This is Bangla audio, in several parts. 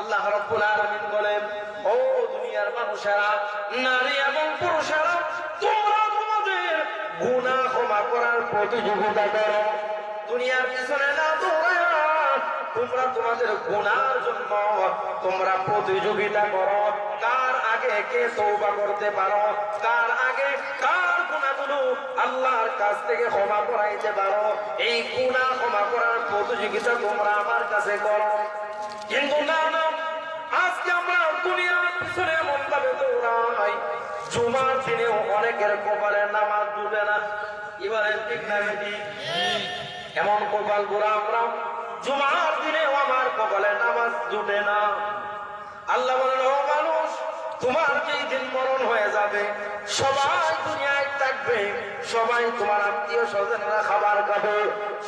আল্লাহ রাব্বুল আলামিন ও দুনিয়ার মানুষেরা, নারী তোমরা তোমাদের গুনাহ ক্ষমা করার প্রতিযোগিতা করো। দুনিয়ার পিছনে না দৌড়ায় তোমরা তোমাদের গুনার জন্য তোমরা প্রতিযোগিতা কার। আগে কে তৌবা করতে পারো? কার আগে কার গুণাগুলো আল্লাহর কাছ থেকে ক্ষমা করাইতে পারো? এই গুনাহ ক্ষমা করার প্রতিযোগিতা তোমরা আমার কাছে করো। কিন্তু না না, আজকে আমরা দুনিয়ার পিছনে এমন ভাবে দৌড়াই। জুমার দিনেও অনেকের কপালে নামাজ ডুবে না। এবারে ঠিক না এমন কপালগুলো আমরা। জুমার দিনেও আমার কপালে নামাজ জুটে না। আল্লাহ দুনিয়ায় থাকবে, সবাই তোমার আত্মীয় স্বজনরা খাবার খাবে,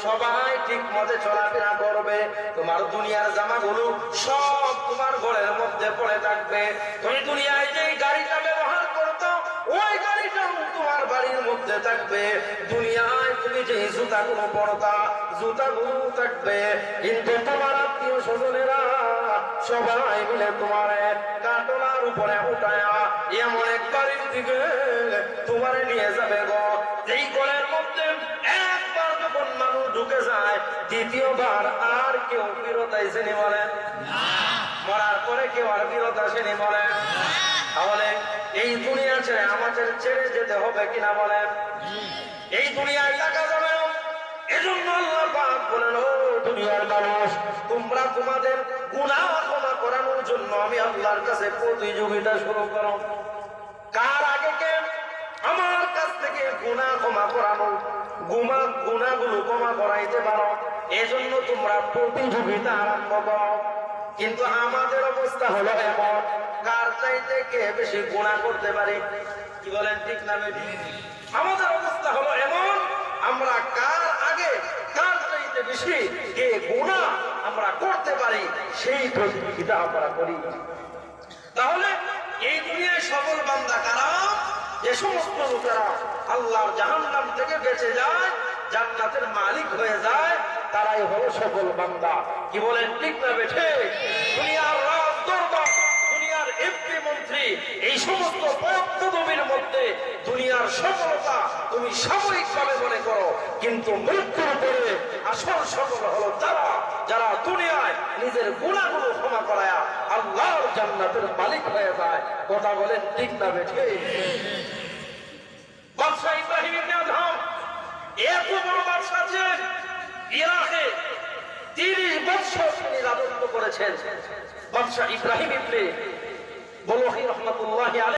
সবাই ঠিক মতে চলাফেরা করবে, তোমার দুনিয়ার জামাগুলো সব তোমার ঘরের মধ্যে পড়ে থাকবে। তুমি দুনিয়ায় যেই গাড়িটা ব্যবহার করতো, ওই গাড়িটাও তোমার বাড়ির মধ্যে থাকবে। দুনিয়ায় তুমি যে জুতাগুলো পড়তা জুতাগুলো থাকবে। কিন্তু তোমার আত্মীয় স্বজনেরা সবাই মিলে তোমার কাটলার উপরে উঠায়া এমন এক বাড়ির দিকে তোমারে নিয়ে যাবে গো। যেই ঘরের মধ্যে একবার যখন মানুষ ঢুকে যায়, দ্বিতীয়বার আর কেউ ফিরত আইসেনি বলেন মরার পরে কেউ আর ফিরত আসেনি বলেন তাহলে এই দুনিয়া ছেড়ে আমাদের ছেড়ে যেতে হবে কিনা বলেন এই দুনিয়ায় টাকা যাবে না। তোমাদের গুণা ক্ষমা করানোর জন্য আমি আল্লাহর কাছে প্রতিযোগিতা শুরু করো কার আগে কে? আমার কাছ থেকে গুণা ক্ষমা করানো। গুমা গুনাহগুলো ক্ষমা করাইতে পারো। এজন্য তোমরা প্রতিযোগিতা আরম্ভ করো। কিন্তু আমাদের অবস্থা হলো এমন, কার চাইতে কে বেশি গুণা করতে পারে? কি বলেন ঠিক না আমাদের অবস্থা হলো এমন, আমরা কার আগে কার চাইতে বেশি কে গুণা আমরা করতে পারি, সেই প্রতিযোগিতা আমরা করি। তাহলে এই দুনিয়ায় সফল বান্দা কারা? যে সমস্ত লোকেরা আল্লাহর জাহান্নাম থেকে বেঁচে যায়, জান্নাতের মালিক হয়ে যায়, তারাই হলো সফল বান্দা। কি বলেন ঠিক না বেঠে? দুনিয়ার দুনিয়ার এমপি মন্ত্রী, এই সমস্ত পদবীর মধ্যে দুনিয়ার সফলতা তুমি সাময়িক ভাবে মনে করো, কিন্তু মৃত্যুর পরে আসল সফল হলো তারা। যারা দুনিয়ায় নিজের গুণাগুলো ক্ষমা করায় আল্লাহর জান্নাতের মালিক হয়ে যায়, কথা বলেন ঠিক না বেঠে বাদশাহ ইব্রাহিম এত বড় বাদশাহ ছিলেন। ইরাকে তিরিশ বছর তিনি রাজত্ব করেছেন। বাদশাহ ইব্রাহিম বলহি